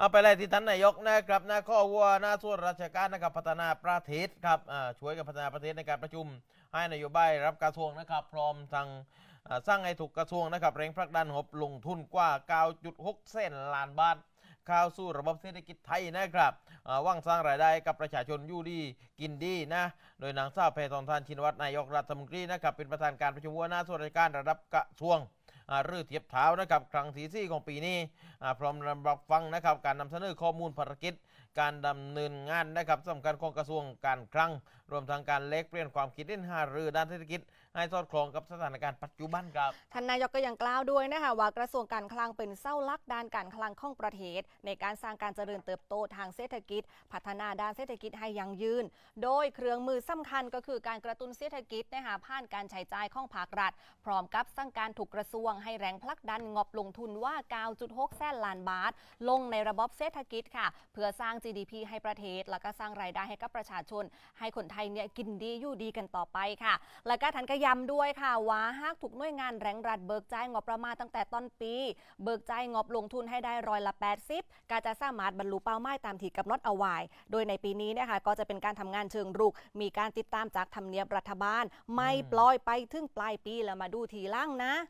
เอาไปเลยที่ท่านนายกนะครับน้าข้อวัวหน้าส่วนราชการนะครับพัฒนาประเทศครับช่วยกันพัฒนาประเทศในการประชุม ให้นโยบายรับกระทรวงนะครับ พร้อมทางสร้างให้ถูกกระทรวงนะครับเร่งผลักดันงบลงทุนกว่า 9.6 เส้นล้านบาทข้าวสู่ระบบเศรษฐกิจไทยนะครับว่างสร้างรายได้กับประชาชนอยู่ดีกินดีนะ โดยนางสาวแพทองทานชินวัตรนายกรัฐมนตรีนะครับเป็นประธานการประชุมหัวหน้าส่วนราชการระดับกระทรวง รือเทียบเท้านะครับครั้งที่สี่ของปีนี้พร้อมรับฟังนะครับการนำเสนอข้อมูลภารกิจ การดำเนินงานนะครับสำคัญของกระทรวงการคลัง รวมทั้งการเล็กเปลี่ยนความคิดเล่นหารือด้านเศรษฐกิจ ให้สอดคล้องกับสถานการณ์ปัจจุบันครับท่านนายกก็ยังกล่าวด้วยนะคะว่ากระทรวงการคลังเป็นเส้าหลักด้านการคลังของประเทศ ในการสร้างการเจริญเติบโตทางเศรษฐกิจ พัฒนาด้านเศรษฐกิจให้ยั่งยืน โดยเครื่องมือสำคัญก็คือการกระตุ้นเศรษฐกิจนะคะผ่านการใช้จ่ายของภาครัฐ พร้อมกับสั่งการถูกกระทรวงให้แรงผลักดันงบลงทุนว่า 9.6 แสนล้านบาท ลงในระบบเศรษฐกิจค่ะ เพื่อสร้าง GDP ให้ประเทศ แล้วก็สร้างรายได้ให้กับประชาชน ให้คนไทยเนี่ยกินดีอยู่ดีกันต่อไปค่ะ แล้วก็ทันก็ย้ำด้วยค่ะว่าหากถูกหน่วยงานแรงรัดเบิกจ่ายงบประมาณตั้งแต่ต้นปี เบิกจ่ายงบลงทุนให้ได้ร้อยละ 80 ก็จะสามารถบรรลุเป้าหมายตามที่กำหนดเอาไว้ โดยในปีนี้นะคะก็จะเป็นการทำงานเชิงรุก มีการติดตามจากทำเนียบรัฐบาล ไม่ปล่อยไปถึงปลายปีแล้วมาดูทีล่างนะ